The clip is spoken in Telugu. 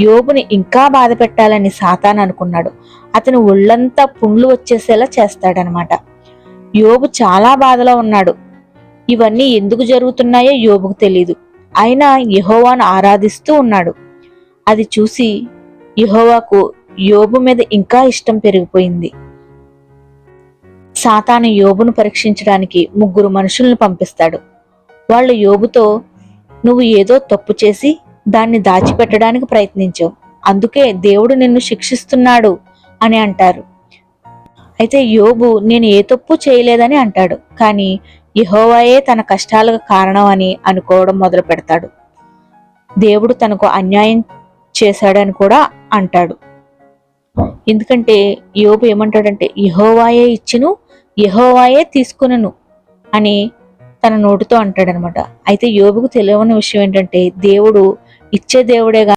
యోబుని ఇంకా బాధ పెట్టాలని సాతాన్ అనుకున్నాడు. అతను ఒళ్ళంతా పుండ్లు వచ్చేసేలా చేస్తాడనమాట. యోబు చాలా బాధలో ఉన్నాడు. ఇవన్నీ ఎందుకు జరుగుతున్నాయో యోబుకు తెలియదు అయినా యహోవాను ఆరాధిస్తూ ఉన్నాడు. అది చూసి యహోవాకు యోబు మీద ఇంకా ఇష్టం పెరిగిపోయింది. సాతాను యోబును పరీక్షించడానికి ముగ్గురు మనుషులను పంపిస్తాడు. వాళ్ళు యోబుతో నువ్వు ఏదో తప్పు చేసి దాన్ని దాచిపెట్టడానికి ప్రయత్నించావు. అందుకే దేవుడు నిన్ను శిక్షిస్తున్నాడు అని అంటారు. అయితే యోబు నేను ఏ తప్పు చేయలేదని అంటాడు. కానీ యహోవాయే తన కష్టాలకు కారణం అని అనుకోవడం మొదలు పెడతాడు. దేవుడు తనకు అన్యాయం చేశాడని కూడా అంటాడు. ఎందుకంటే యోబు ఏమంటాడంటే యహోవాయే ఇచ్చును యహోవాయే తీసుకునను అని తన నోటితో అంటాడనమాట. అయితే యోబుకు తెలియని విషయం ఏంటంటే దేవుడు ఇచ్చే దేవుడే